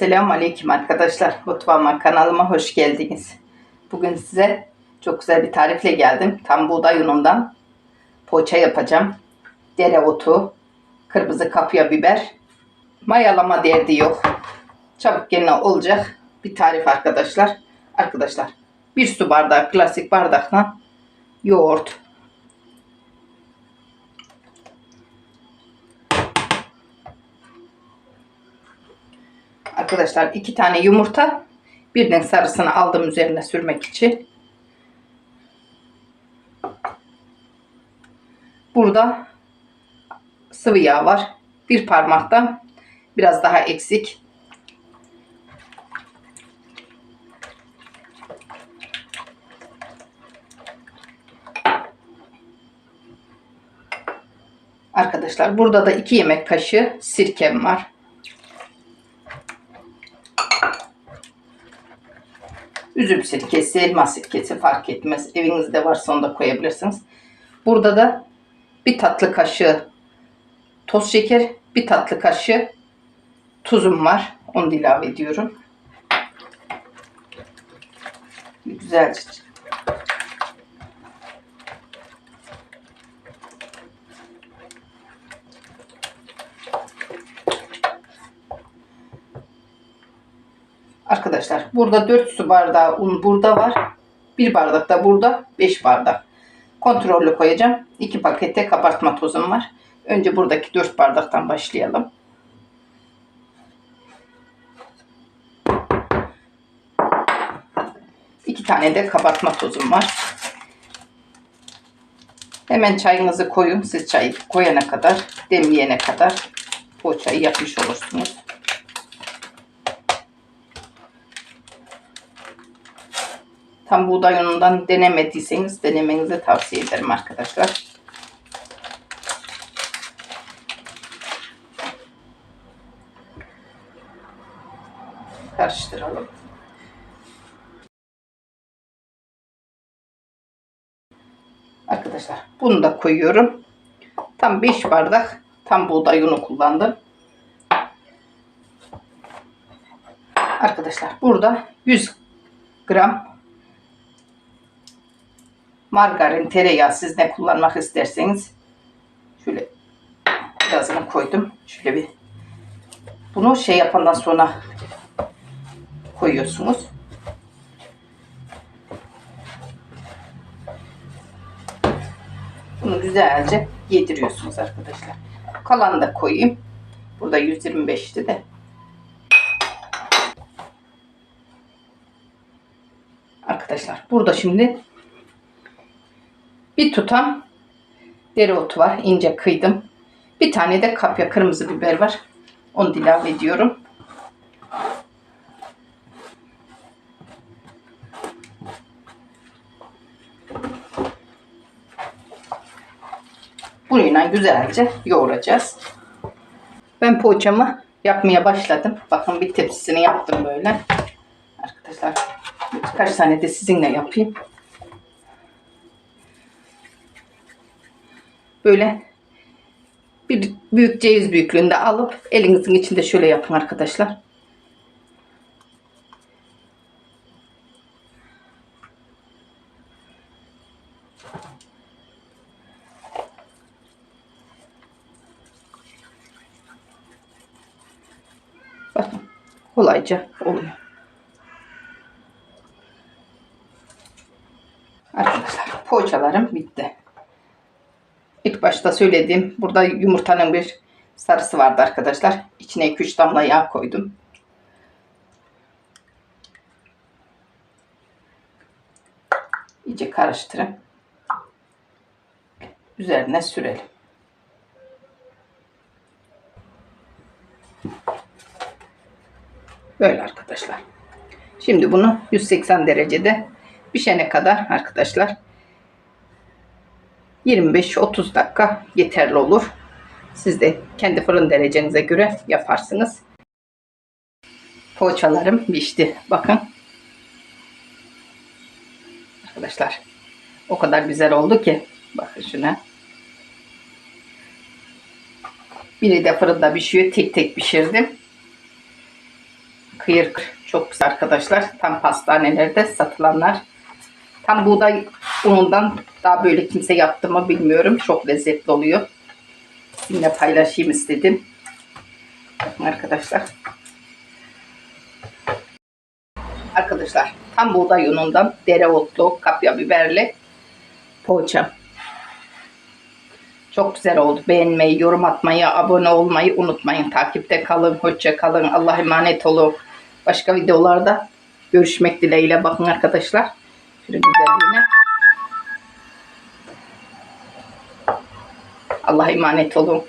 Selamun Aleyküm arkadaşlar. Mutfağıma kanalıma hoş geldiniz. Bugün size çok güzel bir tarifle geldim. Tam buğday unundan poğaça yapacağım. Dereotu, kırmızı kapya biber, mayalama derdi yok. Çabuk gene olacak bir tarif arkadaşlar. Arkadaşlar bir su bardağı klasik bardakla yoğurt, Arkadaşlar iki tane yumurta birden sarısını aldım üzerine sürmek için. Burada sıvı yağ var. Bir parmaktan biraz daha eksik. Arkadaşlar burada da 2 yemek kaşığı sirkem var. Üzüm sirkesi, elma sirkesi fark etmez. Evinizde varsa onu da koyabilirsiniz. Burada da bir tatlı kaşığı toz şeker, bir tatlı kaşığı tuzum var. Onu da ilave ediyorum. Güzelce Arkadaşlar burada 4 su bardağı un burada var. 1 bardak da burada 5 bardak. Kontrollü koyacağım. 2 pakette kabartma tozum var. Önce buradaki 4 bardaktan başlayalım. İki tane de kabartma tozum var. Hemen çayınızı koyun. Siz çayı koyana kadar, demleyene kadar poğaçayı yapmış olursunuz. Tam buğday unundan denemediyseniz denemenizi tavsiye ederim arkadaşlar. Karıştıralım. Arkadaşlar bunu da koyuyorum. Tam 5 bardak tam buğday unu kullandım. Arkadaşlar burada 100 gram margarin, tereyağı siz ne kullanmak isterseniz şöyle birazını koydum. Şöyle bir bunu şey yapandan sonra koyuyorsunuz. Bunu güzelce yediriyorsunuz arkadaşlar. Kalanı da koyayım. Burada 125'ti de. Arkadaşlar burada şimdi bir tutam dereotu var. ince kıydım. Bir tane de kapya kırmızı biber var. Onu ilave ediyorum. Bununla güzelce yoğuracağız. Ben poğaçamı yapmaya başladım. Bakın bir tepsisini yaptım böyle. Arkadaşlar birkaç tane de sizinle yapayım. Böyle bir büyük ceviz büyüklüğünde alıp elinizin içinde şöyle yapın arkadaşlar. Bakın kolayca oluyor. Arkadaşlar poğaçalarım bitti. İlk başta söylediğim burada yumurtanın bir sarısı vardı arkadaşlar. İçine 2-3 damla yağ koydum. İyice karıştırın. Üzerine sürelim. Böyle arkadaşlar. Şimdi bunu 180 derecede pişene kadar arkadaşlar 25-30 dakika yeterli olur. Siz de kendi fırın derecenize göre yaparsınız. Poğaçalarım pişti. Bakın. Arkadaşlar o kadar güzel oldu ki. Bakın şuna. Biri de fırında pişiyor. Tek tek pişirdim. Kıyır çok güzel arkadaşlar. Tam pastanelerde satılanlar. Tam buğday unundan daha böyle kimse yaptı mı bilmiyorum. Çok lezzetli oluyor. Sizinle paylaşayım istedim. Arkadaşlar. Arkadaşlar tam buğday unundan dereotlu, kapya biberli poğaça. Çok güzel oldu. Beğenmeyi, yorum atmayı, abone olmayı unutmayın. Takipte kalın, hoşça kalın. Allah'a emanet olun. Başka videolarda görüşmek dileğiyle. Bakın arkadaşlar. Şöyle güzelliğine. Allah'a emanet olun.